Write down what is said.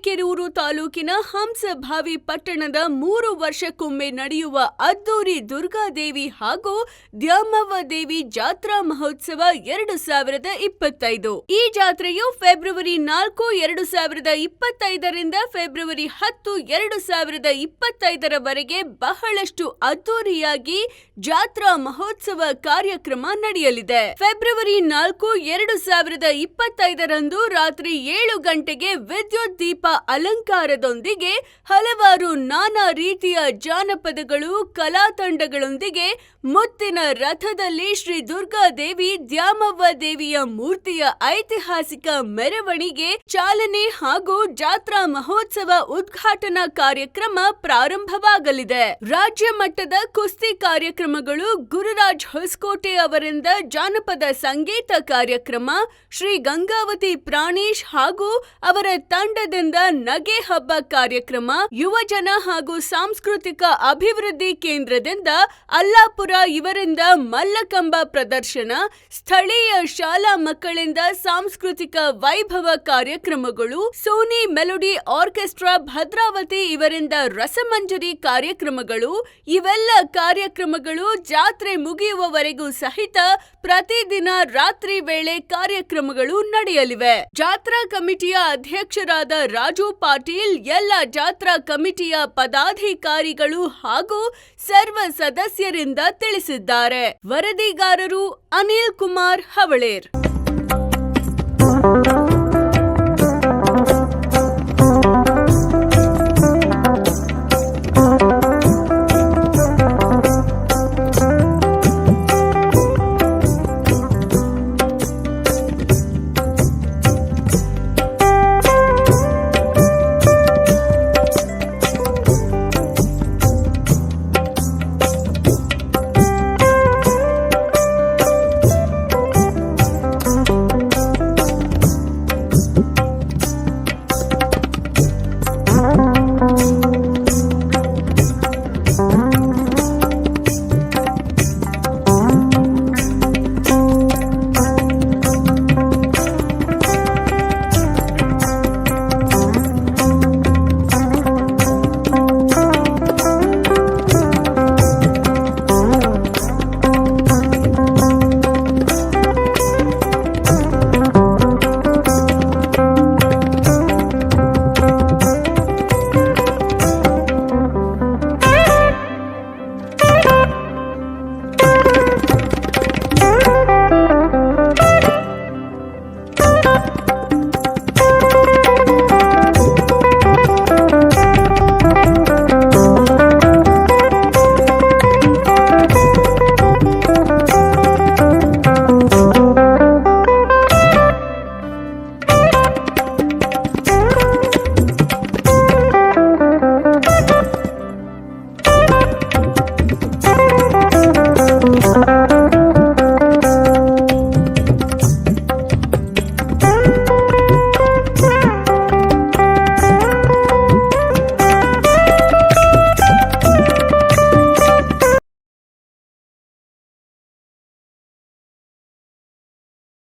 ne. ತಾಲೂಕಿನ ಹಂಸಭಾವಿ ಪಟ್ಟಣದ ಮೂರು ವರ್ಷಕ್ಕೊಮ್ಮೆ ನಡೆಯುವ ಅದ್ದೂರಿ ದುರ್ಗಾದೇವಿ ಹಾಗೂ ದ್ಯಾಮವ್ವ ದೇವಿ ಜಾತ್ರಾ ಮಹೋತ್ಸವ ಎರಡು ಸಾವಿರದ ಇಪ್ಪತ್ತೈದು. ಈ ಜಾತ್ರೆಯು ಫೆಬ್ರವರಿ ನಾಲ್ಕು, ಎರಡು ಸಾವಿರದ ಇಪ್ಪತ್ತೈದರಿಂದ ಫೆಬ್ರವರಿ ಹತ್ತು, ಎರಡು ಸಾವಿರದ ಇಪ್ಪತ್ತೈದರವರೆಗೆ ಬಹಳಷ್ಟು ಅದ್ದೂರಿಯಾಗಿ ಜಾತ್ರಾ ಮಹೋತ್ಸವ ಕಾರ್ಯಕ್ರಮ ನಡೆಯಲಿದೆ. ಫೆಬ್ರವರಿ ನಾಲ್ಕು, ಎರಡು ಸಾವಿರದ ಇಪ್ಪತ್ತೈದರಂದು ರಾತ್ರಿ ಏಳು ಗಂಟೆಗೆ ವಿದ್ಯುತ್ ದೀಪ ಅಲಂಕಾರದೊಂದಿಗೆ ಹಲವಾರು ನಾನಾ ರೀತಿಯ ಜಾನಪದಗಳು, ಕಲಾ ತಂಡಗಳೊಂದಿಗೆ ಮುತ್ತಿನ ರಥದಲ್ಲಿ ಶ್ರೀ ದುರ್ಗಾದೇವಿ ದ್ಯಾಮವ್ವ ದೇವಿಯ ಮೂರ್ತಿಯ ಐತಿಹಾಸಿಕ ಮೆರವಣಿಗೆ ಚಾಲನೆ ಹಾಗೂ ಜಾತ್ರಾ ಮಹೋತ್ಸವ ಉದ್ಘಾಟನಾ ಕಾರ್ಯಕ್ರಮ ಪ್ರಾರಂಭವಾಗಲಿದೆ. ರಾಜ್ಯ ಮಟ್ಟದ ಕುಸ್ತಿ ಕಾರ್ಯಕ್ರಮಗಳು ಗುರುರಾಜ್ ಹೊಸಕೋಟೆ ಅವರಿಂದ ಜಾನಪದ ಸಂಗೀತ ಕಾರ್ಯಕ್ರಮ, ಶ್ರೀ ಗಂಗಾವತಿ ಪ್ರಾಣೇಶ್ ಹಾಗೂ ಅವರ ತಂಡದಿಂದ ನಗೆ ಹಬ್ಬ ಕಾರ್ಯಕ್ರಮ ಯುವಜನ ಹಾಗೂ ಸಾಂಸ್ಕೃತಿಕ ಅಭಿವೃದ್ಧಿ ಕೇಂದ್ರದಿಂದ ಅಲ್ಲಾಪುರ ಇವರಿಂದ ಮಲ್ಲಕಂಬ ಪ್ರದರ್ಶನ, ಸ್ಥಳೀಯ ಶಾಲಾ ಮಕ್ಕಳಿಂದ ಸಾಂಸ್ಕೃತಿಕ ವೈಭವ ಕಾರ್ಯಕ್ರಮಗಳು, ಸೋನಿ ಮೆಲೋಡಿ ಆರ್ಕೆಸ್ಟ್ರಾ ಭದ್ರಾವತಿ ಇವರಿಂದ ರಸಮಂಜರಿ ಕಾರ್ಯಕ್ರಮಗಳು, ಇವೆಲ್ಲ ಕಾರ್ಯಕ್ರಮಗಳು ಜಾತ್ರೆ ಮುಗಿಯುವವರೆಗೂ ಸಹಿತ ಪ್ರತಿದಿನ ರಾತ್ರಿ ವೇಳೆ ಕಾರ್ಯಕ್ರಮಗಳು ನಡೆಯಲಿವೆ. ಜಾತ್ರಾ ಕಮಿಟಿಯ ಅಧ್ಯಕ್ಷರಾದ ರಾಜು ಪಾಟೀಲ್ ಎಲ್ಲ ಜಾತ್ರಾ ಕಮಿಟಿಯ ಪದಾಧಿಕಾರಿಗಳು ಹಾಗೂ ಸರ್ವ ಸದಸ್ಯರಿಂದ ತಿಳಿಸಿದ್ದಾರೆ. ವರದಿಗಾರರು ಅನಿಲ್ ಕುಮಾರ್ ಹವಳೇರ್.